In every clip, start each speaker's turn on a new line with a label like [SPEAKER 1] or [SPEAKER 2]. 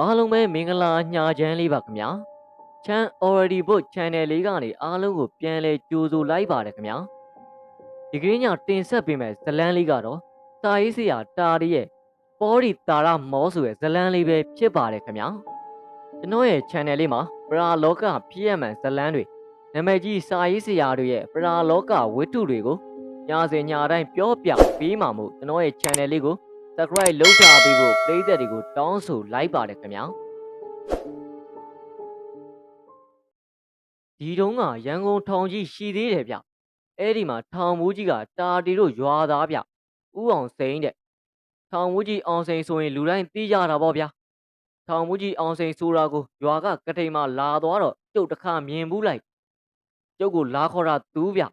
[SPEAKER 1] အားလုံးပဲမင်္ဂလာညာချမ်းလေးပါခင်ဗျာချမ်း already book channel လေးကနေအားလုံးကိုပြန်လဲကြိုဆိုလိုက်ပါတယ်ခင်ဗျာဒီကနေ့ညတင်ဆက်ပေးမယ်ဇလန်းလေးကတော့စာရေးဆရာတာရီရဲ့ပေါ်ရီတာရမောဆိုရဲ့ဇလန်းလေးပဲဖြစ်ပါတယ်ခင်ဗျာကျွန်တော်ရဲ့ channel လေးမှာပရာလောကဖြစ်ရမှန်ဇလန်းတွေနာမည်ကြီးစာရေးဆရာတွေရဲ့ပရာလောကဝတ္ထုတွေကိုညစဉ်ညတိုင်းပြောပြပေးမှာမို့ကျွန်တော်ရဲ့ channel လေးကို subscribe လုပ်ထားပေးဖို့ပရိသတ်တွေကိုတောင်းဆိုလိုက်ပါတယ်ခင်ဗျာဒီတုန်းကရန်ကုန်ထောင်ကြီးရှိသေးတယ်ဗျအဲ့ဒီမှာထောင်မူးကြီးကတာတီတို့ရွာသားဗျဥအောင်စိန်တဲ့ထောင်မူးကြီးအောင်စိန်ဆိုရင်လူတိုင်းသိကြတာပေါ့ဗျာထောင်မူးကြီးအောင်စိန်ဆိုတာကိုရွာကကတိန်မှာလာသွားတော့ကျုပ်တစ်ခါမြင်ဘူးလိုက်ကျုပ်ကိုလာခေါ်တာသူဗျဥ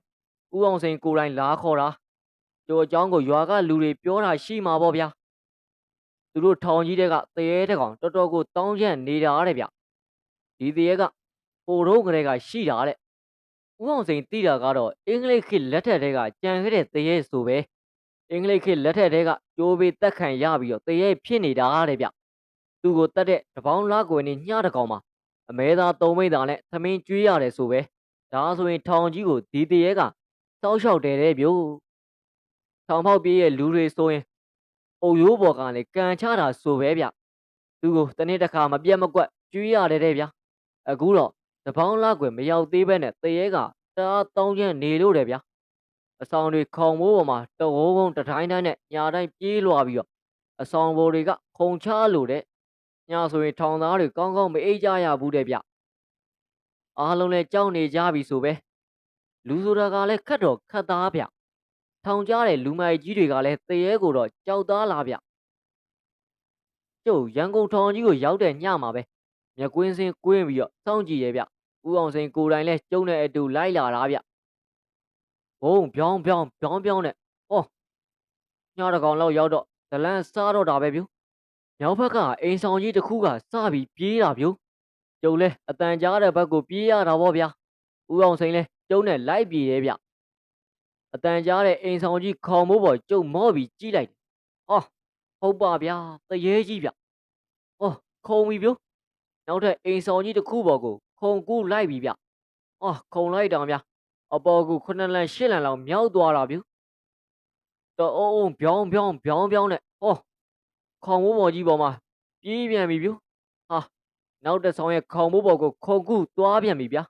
[SPEAKER 1] အောင်စိန်ကိုယ်တိုင်လာခေါ်တာ ကျိုးအကြောင်းကိုရွာကလူတွေပြောတာရှိမှာပေါ့ဗျာသူတို့ထောင်ကြီးတဲ့ကတရေတဲ့ကောင်တော်တော်ကိုတောင်းကျန်နေတာတဲ့ဗျဒီတရေကဟိုတော့ကလေးကရှိတာတဲ့ဦးအောင်စိန်တိတာကတော့အင်္ဂလိပ်ခေတ်လက်ထက်တဲကကြံခဲ့တဲ့တရေဆိုပဲအင်္ဂလိပ်ခေတ်လက်ထက်တဲကကြိုးပေတက်ခံရပြီးတော့တရေဖြစ်နေတာတဲ့ဗျသူကိုတတ်တဲ့တပေါင်းလားကွယ်နေညတကောင်မှာအမဲသားသုံးမိသားနဲ့သမင်းကျွေးရတယ်ဆိုပဲဒါဆိုရင်ထောင်ကြီးကိုဒီတရေကစောက်လျှောက်တယ်တဲ့ဗျို့ ထောင်ဖောက်ပြေးရဲ့လူတွေဆိုရင်အုပ်ရိုးပေါ်ကနေကန်ချတာဆိုပဲဗျသူကိုတနေ့တစ်ခါမပြတ်မကွက်ကျွေးရတယ်တဲ့ဗျာအခုတော့တပေါင်းလားကွယ်မရောက်သေးပဲနဲ့တရေကတအားတောင်းကျန်နေလို့တယ်ဗျာအဆောင်တွေခေါင်မိုးပေါ်မှာတဝုံဝုံတတိုင်းတိုင်းနဲ့ညာတိုင်းပြေးလွာပြီးတော့အဆောင်ပေါ်တွေကခုံချလို့တဲ့ညာဆိုရင်ထောင်သားတွေကောင်းကောင်းမအိပ်ကြရဘူးတဲ့ဗျအားလုံးလဲကြောက်နေကြပြီဆိုပဲလူဆိုတာကလည်းခတ်တော့ခတ်သားဗျ ထောင်ကြတဲ့လူမိုက်ကြီးတွေကလည်းတရေကိုတော့ကြောက်သားလာဗျကျုပ်ရန်ကုန်ထောင်ကြီးကိုရောက်တဲ့ညမှာပဲမြက်ကွင်းစင်းကွင်းပြီးတော့စောင့်ကြည့်ရဲ့ဗျဦးအောင်စိန်ကိုယ်တိုင်လဲကျုံတဲ့အတူလိုက်လာတာဗျဘုံပြောင်းပြောင်းပြောင်းပြောင်းနဲ့ဟောညတကောင်လောက်ရောက်တော့ဇလန်းစားတော့တာပဲဗျမြောက်ဘက်ကအိမ်ဆောင်ကြီးတစ်ခုကစပြီးပြေးတာဗျကျုံလဲအတန်ကြားတဲ့ဘက်ကိုပြေးရတာဗောဗျာဦးအောင်စိန်လဲကျုံနဲ့လိုက်ပြေးရဲ့ဗျ အတန်ကြားတဲ့အိမ်ဆောင်ကြီးခေါင်မိုးပေါ်ကျုံမော့ပြီးကြီးလိုက်တယ်။အော်ဟုတ်ပါဗျာတရေကြီးဗျ။အော်ခုံပြီဗျ။နောက်ထပ်အိမ်ဆောင်ကြီးတစ်ခုပေါ်ကိုခုံကူးလိုက်ပြီဗျ။အော်ခုံလိုက်တောင်ဗျ။အပေါ်ကူခုနှစ်လန်ရှစ်လန်လောက်မြောက်သွားတာဗျ။တော်အုံးအုံးပြောင်းပြောင်းပြောင်းပြောင်းနဲ့ဟောခေါင်မိုးပေါ်ကြီးပေါ်မှာပြေးပြန်ပြီဗျ။ဟာနောက်တစ်ဆောင်ရဲ့ခေါင်မိုးပေါ်ကိုခုံကူးသွားပြန်ပြီဗျာ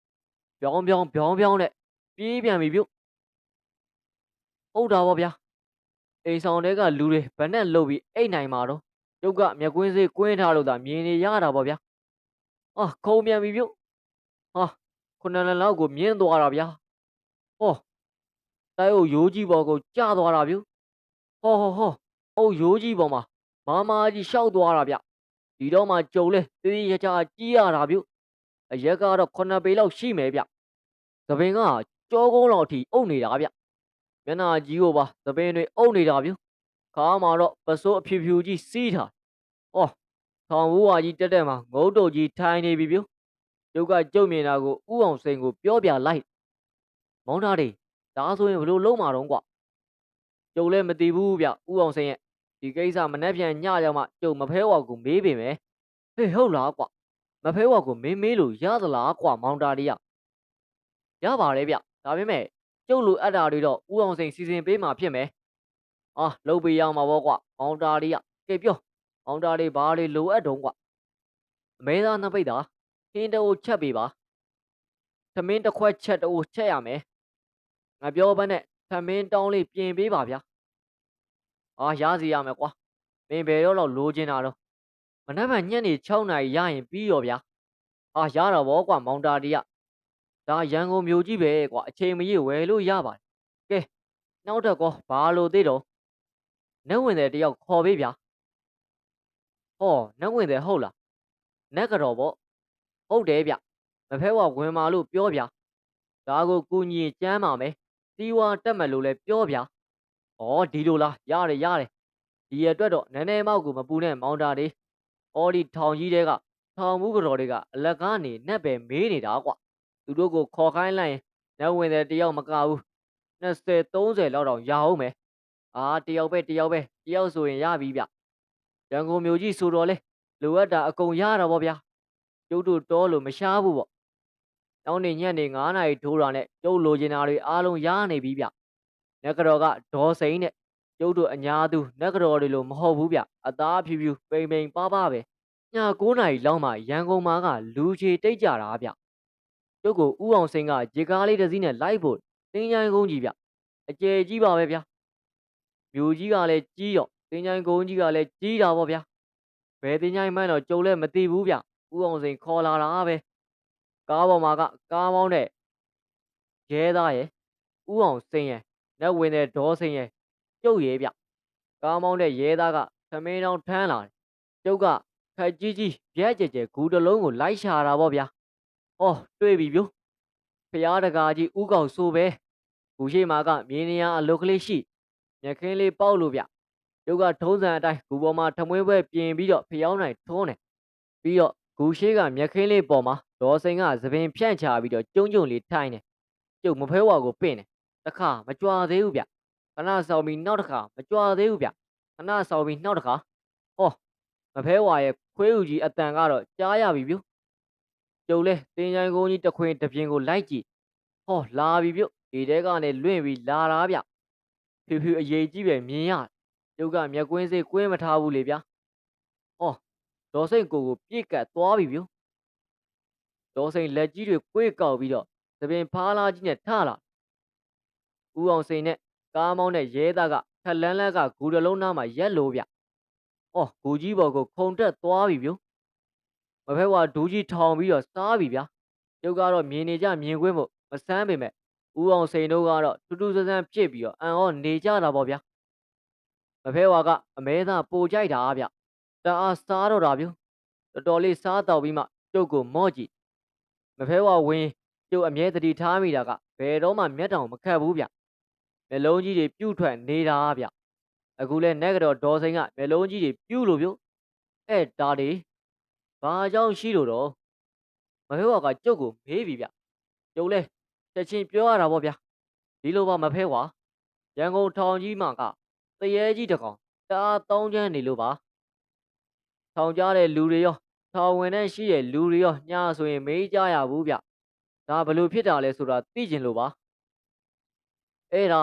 [SPEAKER 1] ။ပြောင်းပြောင်းပြောင်းပြောင်းနဲ့ပြေးပြန်ပြီဗျ။ ဟုတ်တာဗောဗျာအိမ်ဆောင်တဲကလူတွေဗနဲ့လှုပ်ပြီးအိတ်နိုင်မှာတော့ကျုပ်ကမြက်ကွင်းစေးကွင်းထားလို့သာမြင်နေရတာဗောဗျာအာခုံပြန်ပြီပြုတ်ဟာခုနစ်လန်လောက်ကိုမြင်းသွားတာဗျာဟောတိုက်အုပ်ရိုးကြီးပေါ်ကိုကျသွားတာပြုတ်ဟောဟောဟောအုပ်ရိုးကြီးပေါ်မှာမာမာကြီးရှောက်သွားတာဗျဒီတော့မှကြုံလဲတေးသေးချာချာကြီးရတာပြုတ်အရက်ကတော့ခုနှစ်ပေလောက်ရှိမယ်ဗျသပင်ကကြောကုန်းလောက်အထိအုပ်နေတာဗျ မျက်နှာကြီးကိုပါသပင်တွေအုပ်နေတာဗျခါမှာတော့ပစိုးအဖြူဖြူကြီးစီးထားဩထောင်ဘူးဝါကြီးတက်တက်မှာငုတ်တုတ်ကြီးထိုင်နေပြီဗျကျုပ်ကကြုံမြင်တာကိုဥအောင်စိန်ကိုပြောပြလိုက်မောင်းသားတွေဒါဆိုရင်ဘလို့လုံးမှာတော့ကွာကျုပ်လည်းမသိဘူးဗျဥအောင်စိန်ရဲ့ဒီကိစ္စမနှက်ပြန်ညရောက်မှကျုပ်မဖဲဝါကိုမေးပေမယ်ဟေးဟုတ်လားကွာမဖဲဝါကိုမေးမေးလို့ရသလားကွာမောင်းသားတွေကရပါတယ်ဗျဒါပေမဲ့ ကျုပ်လိုအပ်တာတွေတော့ဦးအောင်စိန်စီစဉ်ပေးမှာဖြစ်မယ်။အာလုပ်ပေးရမှာပေါ့ကွာ။မောင်တာတွေကကဲပြော။မောင်တာတွေဘာတွေလိုအပ်တုံးကွာ။အမဲသားနှစ်ပိတ်တာဟင်းတိုးချက်ပေးပါ။သမင်းတစ်ခွက်ချက်တိုးချက်ရမယ်။ငါပြောပန်းနဲ့သမင်းတောင်းလေးပြင်ပေးပါဗျာ။အာရစီရမယ်ကွာ။မင်းဘယ်တော့တော့လိုချင်တာတော့မနက်ဖြန်ညနေ6နာရီရရင်ပြီးရောဗျာ။အာရတော့ဗောကွာမောင်တာတွေက ဒါရန်ကုန်မြို့ကြီးပဲကွာအချိန်မရဝယ်လို့ရပါတယ်ကဲနောက်တော့ကောဘာလို့သေးတော့နှက်ဝင်တဲ့တယောက်ခေါ်ပေးဗျာဟောနှက်ဝင်တဲ့ဟုတ်လားနက်ကတော့ဗောဟုတ်တယ်ဗျမဖဲဝဝင်မာလို့ပြောဗျာဒါကိုကုညီကျမ်းပါမယ်စီဝါတက်မယ်လို့လည်းပြောဗျာဩဒီလိုလားရတယ်ရတယ်ဒီရအတွက်တော့နည်းနည်းမောက်ကိုမပူနဲ့မောင်တာတွေအော်ဒီထောင်ကြီးတဲကထောင်မှုကတော်တွေကအလက်ကားနေနက်ပဲမေးနေတာကွာ သူတို့ကိုခေါ်ခိုင်းလိုက်ရင်လက်ဝင်တဲ့တယောက်မကဘူး20 30လောက်တော့ရအောင်မယ်အာတယောက်ပဲတယောက်ပဲတယောက်ဆိုရင်ရပြီဗျရန်ကုန်မြို့ကြီးဆိုတော့လေလိုအပ်တာအကုန်ရတာပေါ့ဗျာကျုပ်တို့တော်လို့မရှားဘူးပေါ့နောက်နေ့ညနေ9နာရီထိုးတာနဲ့ကျုပ်လိုချင်တာတွေအားလုံးရနေပြီဗျနက်ကတော်ကဒေါ်စိန်နဲ့ကျုပ်တို့အညာသူနက်ကတော်တွေလို့မဟုတ်ဘူးဗျအသားဖြူဖြူပိန်ပိန်ပါပါပဲည9နာရီလောက်မှရန်ကုန်မှာကလူချေတိတ်ကြတာဗျ ကျုပ်ကိုဥအောင်စိန်ကရေကားလေးတစ်စီးနဲ့လိုက်ဖို့တင်းချိုင်းကုန်းကြီးဗျအကျယ်ကြီးပါပဲဗျမြို့ကြီးကလည်းကြီးတော့တင်းချိုင်းကုန်းကြီးကလည်းကြီးတာပေါ့ဗျဘယ်တင်းချိုင်းမှန်းတော့ကျုပ်လည်းမသိဘူးဗျဥအောင်စိန်ခေါ်လာတာပဲကားပေါ်မှာကကားမောင်းတဲ့ရဲသားရဲ့ဥအောင်စိန်ရဲ့လက်ဝင်တဲ့ဒေါ်စိန်ရဲ့ကျုပ်ရဲ့ဗျကားမောင်းတဲ့ရဲသားကသမင်းတောင်ထမ်းလာတယ်ကျုပ်ကခက်ကြီးကြီးပြက်ကြဲကြဲဂူတလုံးကိုလိုက်ရှာတာပေါ့ဗျာ ဟောတွေ့ပြီဗျို့ဖျားတကာကြီးဥကောင်ဆိုပဲဂူရှိမှာကမြေနေရအလုတ်ကလေးရှိမြက်ခင်းလေးပေါက်လို့ဗျကျုပ်ကထုံးစံအတိုင်းဂူပေါ်မှာထမွေးပွဲပြင်ပြီးတော့ဖျောင်းနိုင်ထုံးတယ်ပြီးတော့ဂူရှိကမြက်ခင်းလေးပေါ်မှာဒေါ်စိန်ကသပင်ဖြန့်ချပြီးတော့ကျုံကျုံလေးထိုင်းတယ်ကျုပ်မဖဲဝါကိုပင့်တယ်တခါမကြွားသေးဘူးဗျခဏဆောင်ပြီးနောက်တစ်ခါမကြွားသေးဘူးဗျခဏဆောင်ပြီးနောက်တစ်ခါဟောမဖဲဝါရဲ့ခွေးဥကြီးအတန်ကတော့ကြားရပြီဗျ ကျုပ်လဲတင်းချိုင်းကုန်းကြီးတစ်ခွင်တစ်ပြင်းကိုလိုက်ကြည့်ဟောလာပြီဗျဒီတဲကနေလွင့်ပြီးလာတာဗျဖြူဖြူအရေးကြီးပဲမြင်ရကျုပ်ကမျက်ကွင်းစိတ်ကွင်းမထားဘူးလေဗျဟောဒေါ်စိန်ကိုကိုပြစ်ကတ်သွားပြီဗျဒေါ်စိန်လက်ကြီးတွေကွေးကောက်ပြီးတော့သပင်ဖားလာကြီးနဲ့ထလာဦးအောင်စိန်နဲ့ကားမောင်းတဲ့ရဲသားကထက်လန်းလက်ကဂူတလုံးသားမှာရက်လို့ဗျ။အော်ဂူကြီးဘော်ကိုခုံတက်သွားပြီဗျ။ မဖက်ဝါဒူးကြီးထောင်ပြီးတော့စားပြီဗျာ။ကျုပ်ကတော့မြင်နေကြမြင်ကွင်းမို့မဆန်းပေမဲ့ဦးအောင်စိန်တို့ကတော့ထူးထူးဆန်းဆန်းဖြစ်ပြီးတော့အံ့ဩနေကြတာပေါ့ဗျာ။မဖဲဝါကအမဲသားပိုကြိုက်တာဗျ။တအားစားတော့တာဗျ။တော်တော်လေးစားတော့ပြီးမှကျုပ်ကိုမော့ကြည့်။မဖဲဝါဝင်ကျုပ်အမြဲတတိထားမိတာကဘယ်တော့မှမျက်တောင်မခတ်ဘူးဗျ။မျက်လုံးကြီးတွေပြုတ်ထွက်နေတာဗျ။အခုလဲနက်ကတော့ဒေါ်စိန်ကမျက်လုံးကြီးတွေပြုတ်လို့ဗျ။အဲဒါဒီ ဘာကြောင့်ရှိလို့တော့မဖဲဝါကကျုပ်ကိုမေးပြီဗျ။ကျုပ်လဲချက်ချင်းပြောရတာပေါ့ဗျာ။ဒီလိုပါမဖဲဝါရန်ကုန်ထောင်ကြီးမှာကတရေကြီးတကောင်တအားတောင်းချမ်းနေလို့ပါ။ထောင်ကြတဲ့လူတွေရောထောင်ဝင်တဲ့ရှိတဲ့လူတွေရောညာဆိုရင်မေးကြရဘူးဗျ။ဒါဘလို့ဖြစ်တာလဲဆိုတာသိကျင်လို့ပါ။အဲ့ဒါ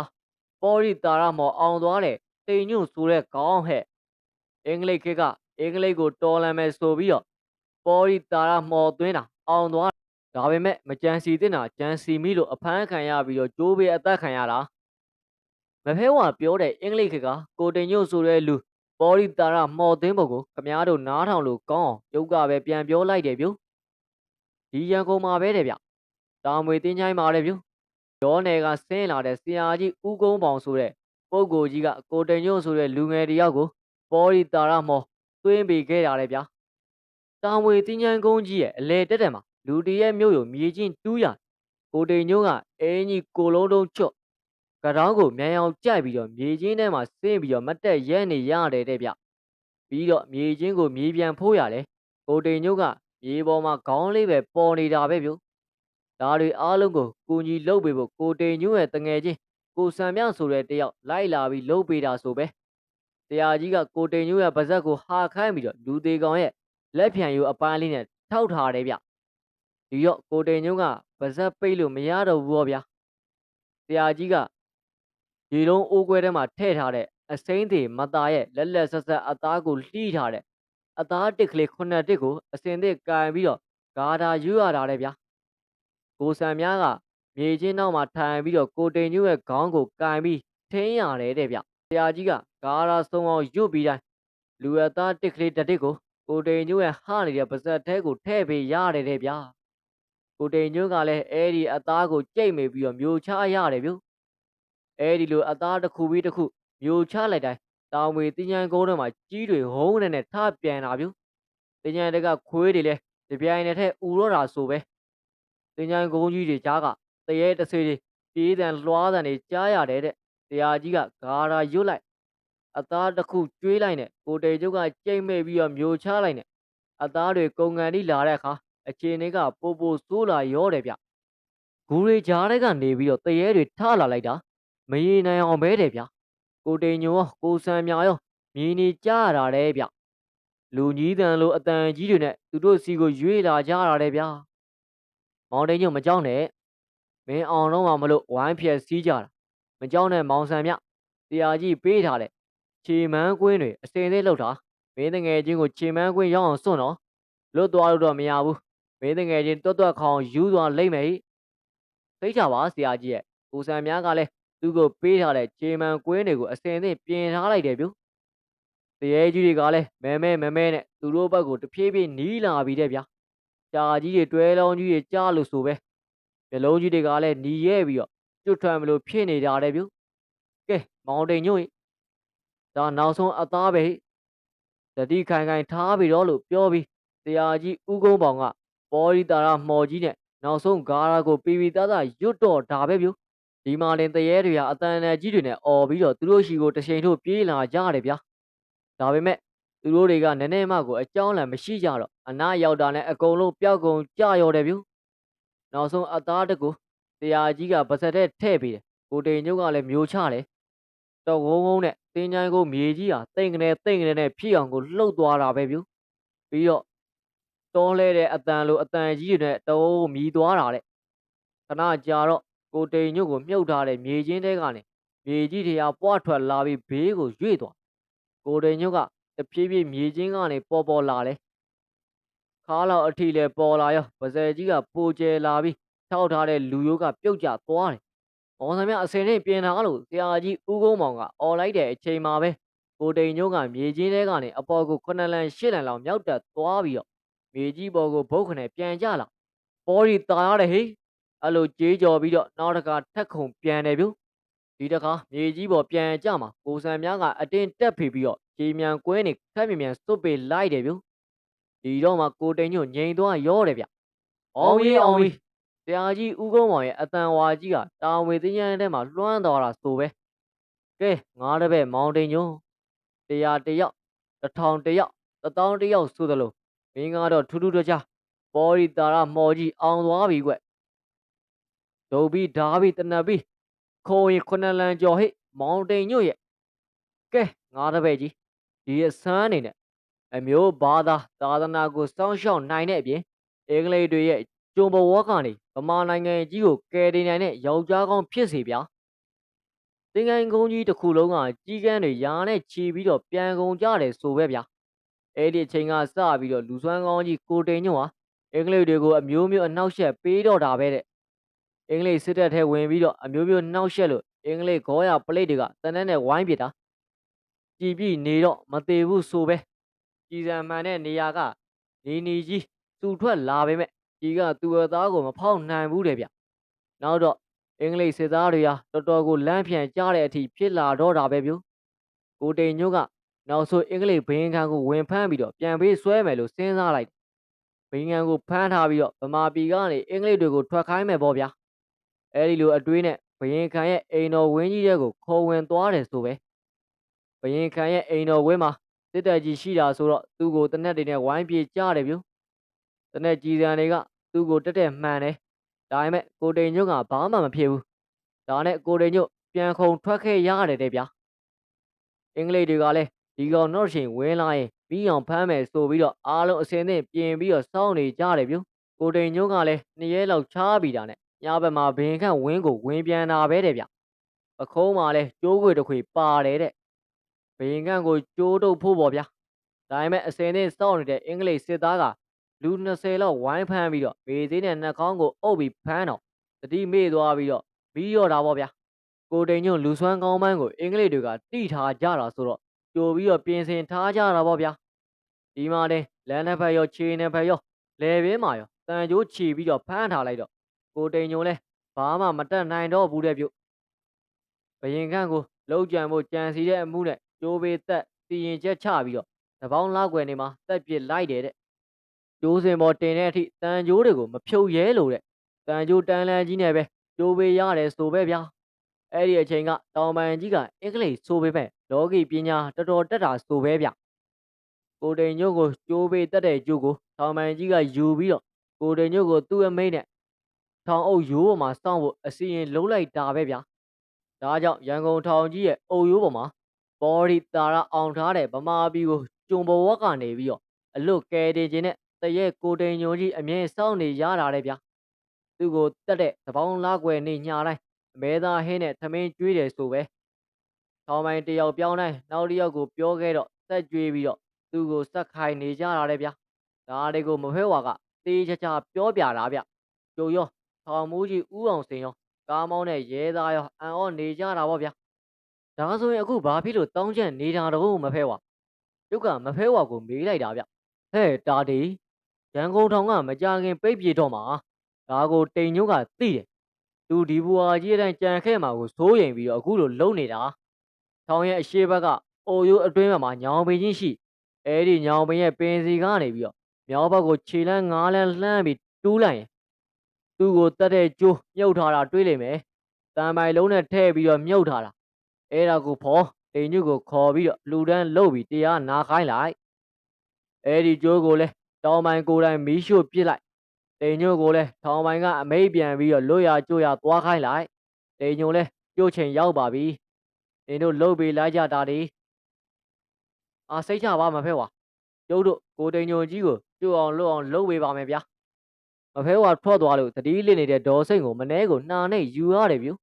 [SPEAKER 1] ပေါ်ရီတာရမော်အောင်သွားတယ်တိမ်ညွန့်ဆိုတဲ့ခေါင်းဟဲ့အင်္ဂလိပ်ခေတ်ကအင်္ဂလိပ်ကိုတော်လန်မယ်ဆိုပြီးတော့ ပေါ်ရီတာရမော်သွင်းတာအောင်သွားဒါပေမဲ့မကြံစီတင်တာကြံစီမိလို့အဖမ်းခံရပြီးတော့ကျိုးပေးအသက်ခံရတာမဖဲဝါပြောတဲ့အင်္ဂလိပ်ခေတ်ကကိုတိမ်ညွန့်ဆိုတဲ့လူပေါ်ရီတာရမော်သွင်းပုံကိုခမားတို့နားထောင်လို့ကောင်းအောင်ရုပ်ကပဲပြန်ပြောလိုက်တယ်ဗျဒီရန်ကုန်မှာပဲတဲ့ဗျတာမွေတင်းချိုင်းမှာတဲ့ဗျရောနယ်ကဆင်းလာတဲ့ဆရာကြီးဦးကုန်းပေါင်ဆိုတဲ့ပုဂ္ဂိုလ်ကြီးကကိုတိန်ညွန့်ဆိုတဲ့လူငယ်တယောက်ကိုပေါ်ရီတာရမော်သွင်းပေးခဲ့တာလေဗျာ တာမွေတင်းချိုင်းကုန်းကြီးရဲ့အလဲတက်တယ်မှာလူတရဲ့မြို့ရုံမြေချင်းတူးရကိုတိန်ညွန့်ကအင်းကြီးကိုလုံးတုံးချွတ်ကတောင်းကိုမြန်အောင်ကြိုက်ပြီးတော့မြေချင်းထဲမှာဆင်းပြီးတော့မတက်ရဲနေရတယ်တဲ့ဗျပြီးတော့မြေချင်းကိုမြေပြန်ဖိုးရတယ်ကိုတိန်ညွန့်ကမြေပေါ်မှာခေါင်းလေးပဲပေါ်နေတာပဲဗျဒါတွေအားလုံးကိုကိုကြီးလှုပ်ပေးဖို့ကိုတိန်ညွန့်ရဲ့တငယ်ချင်းကိုစံမြဆိုတဲ့တယောက်လိုက်လာပြီးလှုပ်ပေးတာဆိုပဲတရားကြီးကကိုတိန်ညွန့်ရဲ့ပါဇက်ကိုဟာခိုင်းပြီးတော့လူသေးကောင်ရဲ့ လက်ဖြံယူအပန်းလေးနဲ့ထောက်ထားတယ်ဗျဒီတော့ကိုတိန်ညွန့်ကပါဇက်ပိတ်လို့မရတော့ဘူးပေါ့ဗျာတရားကြီးကရေလုံးအိုးခွဲထဲမှာထည့်ထားတဲ့အစိမ့်သေးမသားရဲ့လက်လက်ဆက်ဆက်အသားကိုလှီးထားတဲ့အသားတစ်ကလေးခုနှစ်တစ်ကိုအစင်သစ်ကန်ပြီးတော့ဂါတာယူရတာလေဗျာကိုဆန်များကမြေချင်းနောက်မှာထိုင်ပြီးတော့ကိုတိန်ညွရဲ့ခေါင်းကိုကန်ပြီးထင်းရတယ်တဲ့ဗျဆရာကြီးကဂါရာဆုံးအောင်ရွတ်ပြီးတိုင်းလူရသားတစ်ကလေးတစ်တစ်ကို ကိုတိန်ညွရဲ့ဟနေတဲ့ပါဇက်ထဲကိုထည့်ပေးရတယ်တဲ့ဗျာကိုတိန်ညွကလည်းအဲ့ဒီအသားကိုကြိတ်မိပြီးတော့မျိုးချရတယ်ဗျအဲ့ဒီလိုအသားတစ်ခုပြီးတစ်ခုမျိုးချလိုက်တိုင်းတောင်ဝေတင်းချန်ကုန်းထဲမှာကြီးတွေဟုံးနေနဲ့ထပြန်လာဗျတင်းချန်တကခွေးတွေလဲတပြိုင်တည်းထဲဥရောတာဆိုပဲတင်ချိုင်းကုန်းကြီးတွေကြားကတရေတဆေးတွေပြေးတန်လွှားတန်တွေကြားရတယ်တဲ့တရားကြီးကဂါရာရွတ်လိုက် အသားတစ်ခုကျွေးလိုက်နဲ့ကိုတေကျုပ်ကကြိတ်မဲ့ပြီးတော့မျိုးချလိုက်နဲ့အသားတွေကုံကန်တိလာတဲ့အခါအခြေအနေကပိုပိုဆိုးလာရောတယ်ဗျဂူတွေကြားထဲကနေပြီးတော့တရေတွေထလာလိုက်တာမရေနိုင်အောင်ပဲတယ်ဗျကိုတေညိုရောကိုဆန်မြာရောမြင်းနေကြရတာတဲ့ဗျလူကြီးတန်လိုအတန်ကြီးတွေနဲ့သူတို့စီကိုရွေးလာကြတာတဲ့ဗျာမောင်တိန်ညို့မကြောက်နဲ့မင်းအောင်တော့မှမလို့ဝိုင်းဖြက်စီးကြတာမကြောက်နဲ့မောင်ဆန်မြတရားကြီးပေးထားတဲ့ ခြေမန်းကွင်းတွေအစင်သေးလောက်တာမင်းတငယ်ချင်းကိုခြေမန်းကွင်းရောက်အောင်စွန့်တော့လွတ်သွားလို့တော့မရဘူးမင်းတငယ်ချင်းတွတ်တွတ်ခေါင်ယူသွားလိမ့်မယ်သိကြပါဆရာကြီးရဲ့ကိုဆန်များကလည်းသူ့ကိုပေးထားတဲ့ခြေမန်းကွင်းတွေကိုအစင်သေးပြင်ထားလိုက်တယ်ဗျတရေကြီးတွေကလည်းမဲမဲမဲမဲနဲ့သူတို့ဘက်ကိုတဖြည်းဖြည်းနီးလာပြီးတဲ့ဗျာကြာကြီးတွေတွဲလုံးကြီးတွေကြားလို့ဆိုပဲမျက်လုံးကြီးတွေကလည်းหนีရဲပြီးတော့ကျွတ်ထွက်မလို့ဖြစ်နေကြတယ်ဗျကဲမောင်တိန်ညို့ ဒါနောက်ဆုံးအသားပဲတတိခိုင်ခိုင်ထားပြီးတော့လို့ပြောပြီးတရားကြီးဥကုန်းပေါင်ကပေါ်ရီတာရမှော်ကြီးနဲ့နောက်ဆုံးဂါရာကိုပီပီသားသားရွတ်တော့ဒါပဲဗျဒီမှာတင်တရေတွေကအတန်အနယ်ကြီးတွေနဲ့អော်ပြီးတော့သူတို့ရှိကိုတချိန်ထုတ်ပြေးလာကြတယ်ဗျာဒါပေမဲ့သူတို့တွေကနည်းနည်းမှကိုအကြောင်းလန့်မရှိကြတော့အနာရောက်တာနဲ့အကုန်လုံးပျောက်ကုန်ကြရော်တယ်ဗျနောက်ဆုံးအသားတကူတရားကြီးကပါစက်တဲ့ထဲ့ပြီးတယ်ကိုတိန်ညုတ်ကလည်းမျိုးချတယ် တော့ဝုံဝုံနဲ့တင်းချိုင်းကိုမြေကြီးဟာတိတ်ကနေတိတ်ကနေနဲ့ဖြည့်အောင်ကိုလှုပ်သွားတာပဲဗျပြီးတော့တောလဲတဲ့အတန်လိုအတန်ကြီးတွေနဲ့တဝုံမြည်သွားတာတဲ့ခဏကြာတော့ကိုတိန်ညုတ်ကိုမြုပ်ထားတဲ့မြေချင်းတဲကနေမြေကြီးတွေကပွားထွက်လာပြီးဘေးကိုရွေ့သွားကိုတိန်ညုတ်ကတဖြည်းဖြည်းမြေချင်းကနေပေါ်ပေါ်လာတယ်ခါလောက်အထိလဲပေါ်လာရောပါဇယ်ကြီးကပိုကျဲလာပြီးထောက်ထားတဲ့လူရိုးကပြုတ်ကျသွားတယ်။ မောင်ဆံမြအစင်နဲ့ပြင်ထားလို့ဆရာကြီးဦးကုန်းမောင်ကអော်လိုက်တဲ့အချိန်မှာပဲကိုတိန်ညိုးကမြေကြီးထဲကနေအပေါ်ကိုခုနှစ်လန်ရှစ်လန်လောက်မြောက်တက်သွားပြီးတော့မြေကြီးပေါ်ကိုဘုတ်ခနဲ့ပြန်ကြလာ။ပေါ်ရီတာရတယ်ဟေးအဲ့လိုကြေးကြော်ပြီးတော့နောက်တစ်ခါထက်ခုံပြန်တယ်ဗျ။ဒီတစ်ခါမြေကြီးပေါ်ပြန်ကြမှာကိုဆံမြကအတင်းတက်ဖေပြီးတော့ကြေးမြန်ကွဲနေခက်မြမြန်စွတ်ပေလိုက်တယ်ဗျ။ဒီတော့မှကိုတိန်ညို့ငိန်သွားရောတယ်ဗျ။အောင်ကြီးအောင်ကြီး ဆရာကြီးဦးကုန်းမောင်ရဲ့အတန်ဝါကြီးကတာဝေသញ្ញံထဲမှာလွှမ်းသွားတာဆိုပဲကဲငါတပည့်မောင်တိန်ညိုတရားတယောက်တစ်ထောင်တယောက်တစ်တောင်းတယောက်ဆိုသလိုမင်းကတော့ထူးထူးတခြားပေါ်ရီတာရမော်ကြီးအောင်သွားပြီကွဒုံပြီးဓာပြီးတနပ်ပြီးခိုးရင်ခုနှစ်လန်ကျော်ဟိမောင်တိန်ညို့ရဲ့ကဲငါတပည့်ကြီးဒီရဆန်းအနေနဲ့အမျိုးဘာသာသာသနာကိုစောင့်ရှောက်နိုင်တဲ့အပြင်အင်္ဂလိပ်တွေရဲ့ ကျုံဘဝကနေဗမာနိုင်ငံကြီးကိုကယ်တင်နိုင်တဲ့ယောက်ျားကောင်းဖြစ်စေဗျာသင်္ကန်းကုန်းကြီးတစ်ခုလုံးကကြီးကန်းတွေရာနဲ့ခြီးပြီးတော့ပြန်ကုန်ကြတယ်ဆိုပဲဗျာအဲ့ဒီအချိန်ကစပြီးတော့လူစွမ်းကောင်းကြီးကိုတိန်ညွန့်ဟာအင်္ဂလိပ်တွေကိုအမျိုးမျိုးအနှောက်ယှက်ပေးတော့တာပဲတဲ့အင်္ဂလိပ်စစ်တပ်ထဲဝင်ပြီးတော့အမျိုးမျိုးနှောက်ယှက်လို့အင်္ဂလိပ်ခေါ်ရပလိတ်တွေကတန်းတန်းနဲ့ဝိုင်းပစ်တာကြည်ပြီးနေတော့မသေးဘူးဆိုပဲကြည်စံမှန်တဲ့နေရာကနေနေကြီးသူ့ထွက်လာပေမဲ့ ကြီးကသူ့အသားကိုမဖောက်နိုင်ဘူးတဲ့ဗျနောက်တော့အင်္ဂလိပ်စစ်သားတွေဟာတော်တော်ကိုလမ်းဖြန်ကြတဲ့အထိဖြစ်လာတော့တာပဲဗျကိုတိန်ညို့ကနောက်ဆိုအင်္ဂလိပ်ဘင်းခန်းကိုဝင်ဖမ်းပြီးတော့ပြန်ပေးဆွဲမယ်လို့စဉ်းစားလိုက်ဘင်းခန်းကိုဖမ်းထားပြီးတော့ဗမာပြည်ကနေအင်္ဂလိပ်တွေကိုထွက်ခိုင်းမယ်ပေါ့ဗျာအဲဒီလိုအတွေးနဲ့ဘရင်ခံရဲ့အိမ်တော်ဝင်းကြီးတဲ့ကိုခေါ်ဝင်သွားတယ်ဆိုပဲဘရင်ခံရဲ့အိမ်တော်ဝင်းမှာစစ်တပ်ကြီးရှိတာဆိုတော့သူ့ကိုတနက်တွေနဲ့ဝိုင်းပြေကြတယ်ဗျတနက်ကြီးစံတွေက သူ့ကိုတက်တက်မှန်တယ်ဒါပေမဲ့ကိုတိန်ညွတ်ကဘာမှမဖြစ်ဘူးဒါနဲ့ကိုတိန်ညွတ်ပြန်ခုံထွက်ခဲ့ရတယ်တဲ့ဗျာအင်္ဂလိပ်တွေကလည်းဒီကောင်တော့ချိန်ဝင်လာရင်ပြီးအောင်ဖမ်းမယ်ဆိုပြီးတော့အားလုံးအစင်းသင့်ပြင်ပြီးတော့စောင့်နေကြတယ်ဗျကိုတိန်ညွတ်ကလည်းနှစ်ရဲလောက်ချားပြီးတာနဲ့ညဘက်မှာဘင်ခန့်ဝင်းကိုဝင်ပြန်တာပဲတဲ့ဗျပခုံးမှာလဲကျိုးခွေတစ်ခွေပါတယ်တဲ့ဘင်ခန့်ကိုကျိုးတုပ်ဖို့ပေါ့ဗျာဒါပေမဲ့အစင်းသင့်စောင့်နေတဲ့အင်္ဂလိပ်စစ်သားက လူ20လောက်ဝိုင်းဖမ်းပြီးတော့မေသေးနဲ့နှာခေါင်းကိုအုပ်ပြီးဖမ်းတော့တတိမေ့သွားပြီးတော့ပြီးတော့တာပေါ့ဗျာကိုတိန်ညွန့်လူဆွမ်းကောင်းပန်းကိုအင်္ဂလိပ်တွေကတိထားကြတာဆိုတော့ကြိုပြီးတော့ပြင်ဆင်ထားကြတာပေါ့ဗျာဒီမှာတင်လမ်းတစ်ဖက်ရောခြေနှစ်ဖက်ရောလေပင်မှာရောတန်ကြိုးခြီပြီးတော့ဖမ်းထားလိုက်တော့ကိုတိန်ညွန့်လဲဘာမှမတက်နိုင်တော့ဘူးတဲ့ပြုတ်ဘယင်ခန့်ကိုလောက်ကြံဖို့ကြံစီတဲ့အမှုနဲ့ကြိုးပေးသက်စီရင်ချက်ချပြီးတော့တပေါင်းလောက်ွယ်နေမှာတက်ပစ်လိုက်တယ်တဲ့ ကျိုးစင်ပေါ်တင်တဲ့အထိတန်ကြိုးတွေကိုမဖြုတ်ရဲလို့တဲ့တန်ကြိုးတန်လန်ကြီးနဲ့ပဲကျိုးပေးရတယ်ဆိုပဲဗျာအဲ့ဒီအချိန်ကတောင်ပန်ကြီးကအင်္ဂလိပ်ဆိုပေမဲ့လောကီပညာတော်တော်တက်တာဆိုပဲဗျကိုတိန်ညို့ကိုကျိုးပေးတက်တဲ့ကျိုးကိုတောင်ပန်ကြီးကယူပြီးတော့ကိုတိန်ညို့ကိုသူ့အမိတ်နဲ့ထောင်အုပ်ရိုးပေါ်မှာစောင့်ဖို့အစီရင်လုံးလိုက်တာပဲဗျာဒါကြောင့်ရန်ကုန်ထောင်ကြီးရဲ့အုပ်ရိုးပေါ်မှာဘော်ဒီတာရအောင်ထားတဲ့ဗမာပြည်ကိုကျုံဘဝကနေပြီးတော့အလွတ်ကဲတင်ခြင်းနဲ့ တရက်ကိုတိန်ညုံကြီးအမြဲစောင့်နေရတာတဲ့ဗျာသူ့ကိုတက်တဲ့သဘောင်းလားကွယ်နေညာတိုင်းအမဲသားဟင်းနဲ့သမင်းကျွေးတယ်ဆိုပဲထောင်ပိုင်းတယောက်ပြောင်းတိုင်းနောက်တစ်ယောက်ကိုပြောခဲ့တော့ဆက်ကျွေးပြီးတော့သူ့ကိုစက်ခိုင်နေကြတာတဲ့ဗျာဒါတွေကိုမဖဲဝါကတေးချာချာပြောပြတာဗျကျုံရောထောင်မူးကြီးဥအောင်စင်ရောကားမောင်းတဲ့ရဲသားရောအန်အောနေကြတာပေါ့ဗျာဒါဆိုရင်အခုဘာဖြစ်လို့တောင်းချက်နေတာတော့မဖဲဝါကျုပ်ကမဖဲဝါကိုမေးလိုက်တာဗျဟဲ့တာတီ ရန်ကုန်ထောင်ကမကြခင်ပိတ်ပြေတော့မှာဒါကိုတိန်ညုံကသိတယ်သူဒီဘူဟာကြီးအတိုင်းကြံခဲ့မှာကိုစိုးရိမ်ပြီးတော့အခုလိုလုံနေတာထောင်ရဲ့အရှိဘက်ကအိုယိုးအတွင်းမှာညောင်ပင်ကြီးရှိအဲ့ဒီညောင်ပင်ရဲ့ပင်စီကနေပြီးတော့မြောက်ဘက်ကိုခြေလန်းငားလန်းလှမ်းပြီးတူးလိုက်ရင်သူ့ကိုတက်တဲ့ကျိုးမြုပ်ထားတာတွေးလိမ့်မယ်တန်ပိုင်လုံးနဲ့ထဲ့ပြီးတော့မြုပ်ထားတာအဲ့ဒါကိုဖော်တိန်ညုကိုခေါ်ပြီးတော့လူတန်းလှုပ်ပြီးတရားနာခိုင်းလိုက်အဲ့ဒီကျိုးကိုလည်း တောင်ပိုင်ကိုယ်တိုင်မီးရှို့ပစ်လိုက်တိန်ညုကိုလည်းထောင်ပိုင်ကအမိတ်ပြန်ပြီးတော့လွတ်ရကြို့ရသွားခိုင်းလိုက်တိန်ညုလည်းကြို့ချိန်ရောက်ပါပြီနေတို့လှုပ်ပြီးလိုက်ကြတာဒီအာစိတ်ချပါမဖဲဝါကျုပ်တို့ကိုတိန်ညုကြီးကိုကြို့အောင်လှုပ်အောင်လှုပ်ပေးပါမယ်ဗျာမဖဲဝါထွက်သွားလို့တတိလစ်နေတဲ့ဒေါ်စိတ်ကိုမနှဲကိုနှာနဲ့ယူရတယ်ဗျူ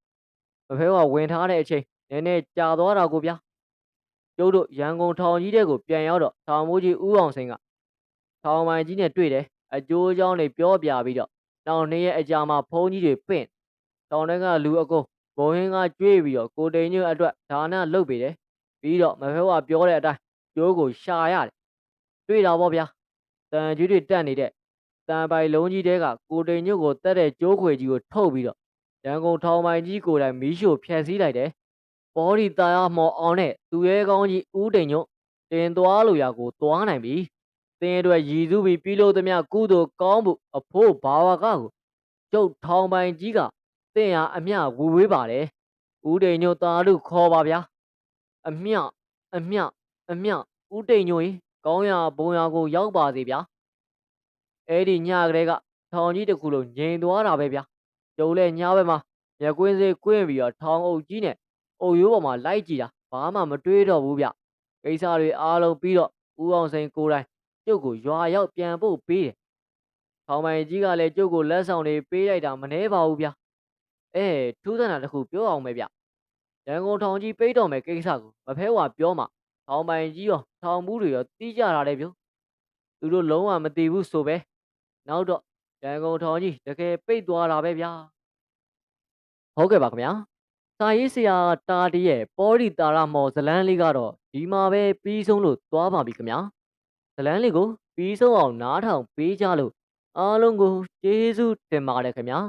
[SPEAKER 1] မဖဲဝါဝင်ထားတဲ့အချိန်နည်းနည်းကြာသွားတာကိုဗျာကျုပ်တို့ရန်ကုန်ထောင်ကြီးတဲ့ကိုပြန်ရောက်တော့ထောင်မိုးကြီးဦးအောင်စိန်က ထောင်မိုင်ကြီးနဲ့တွေ့တယ်အကျိုးအကြောင်းတွေပြောပြပြီးတော့နောက်နေ့ရဲ့အကြာမှာဖုန်းကြီးတွေပင့်တောင်ထဲကလူအကုန်ဘုံဟင်းကကျွေးပြီးတော့ကိုတိန်ညွတ်အတွက်ဒါနလုပ်ပေးတယ်ပြီးတော့မဖဲဝါပြောတဲ့အတိုင်းကျိုးကိုရှာရတယ်တွေ့တာပေါ့ဗျာတန်ကြီးတွေတက်နေတဲ့တန်ပိုင်လုံးကြီးတဲကကိုတိန်ညွတ်ကိုတက်တဲ့ကျိုးခွေကြီးကိုထုတ်ပြီးတော့ရန်ကုန်ထောင်ပိုင်ကြီးကိုယ်တိုင်မီးရှို့ဖျက်ဆီးလိုက်တယ်ဘောဒီတာယာမော်အောင်နဲ့သူရဲကောင်းကြီးဦးတိန်ညွတ်တင်သွားလို့ရကိုသွားနိုင်ပြီ သင်အတွက်ရည်စူးပြီးပြုလုပ်သမျှကုသိုလ်ကောင်းမှုအဖို့ဘာဝကကိုကျုပ်ထောင်ပိုင်ကြီးကသင်ဟာအမျှဝူဝေးပါတယ်ဦးတိန်ညွတ်သားလို့ခေါ်ပါဗျာအမျှအမျှအမျှဦးတိန်ညွတ်ရေကောင်းရာဘုံရာကိုရောက်ပါစေဗျာအဲ့ဒီညကလေးကထောင်ကြီးတစ်ခုလုံးငြိမ်သွားတာပဲဗျာကျုံလဲညဘက်မှာမြကွင်းစေးကွင်းပြီးတော့ထောင်အုပ်ကြီးနဲ့အုပ်ရိုးပေါ်မှာလိုက်ကြည့်တာဘာမှမတွေးတော့ဘူးဗျကိစ္စတွေအားလုံးပြီးတော့ဦးအောင်စိန်ကိုယ်တိုင် ကျုပ်ကိုရွာရောက်ပြန်ဖို့ပေးတယ်ထောင်ပိုင်ကြီးကလည်းကျုပ်ကိုလက်ဆောင်တွေပေးလိုက်တာမနှဲပါဘူးဗျအဲထူးဆန်းတာတစ်ခုပြောအောင်မယ်ဗျရန်ကုန်ထောင်ကြီးပိတ်တော်မယ်ကိစ္စကိုမဖဲဝါပြောမှထောင်ပိုင်ကြီးရောထောင်မှုတွေရောတီးကြတာလေဗျသူတို့လုံးဝမသိဘူးဆိုပဲနောက်တော့ရန်ကုန်ထောင်ကြီးတကယ်ပိတ်သွားတာပဲဗျာဟုတ်ကဲ့ပါခင်ဗျာစာရေးဆရာတာတီရဲ့ပေါ်ရီတာရမော်ဇလန်းလေးကတော့ဒီမှာပဲပြီးဆုံးလို့သွားပါပြီခင်ဗျာ ဇလန်းလေးကိုပြီးဆုံးအောင်နားထောင်ပေးကြလို့အားလုံးကိုကျေးဇူးတင်ပါတယ်ခင်ဗျာ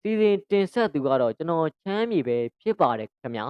[SPEAKER 1] စီစဉ်တင်ဆက်သူကတော့ကျွန်တော်ချမ်းမြေပဲဖြစ်ပါတယ်ခင်ဗျာ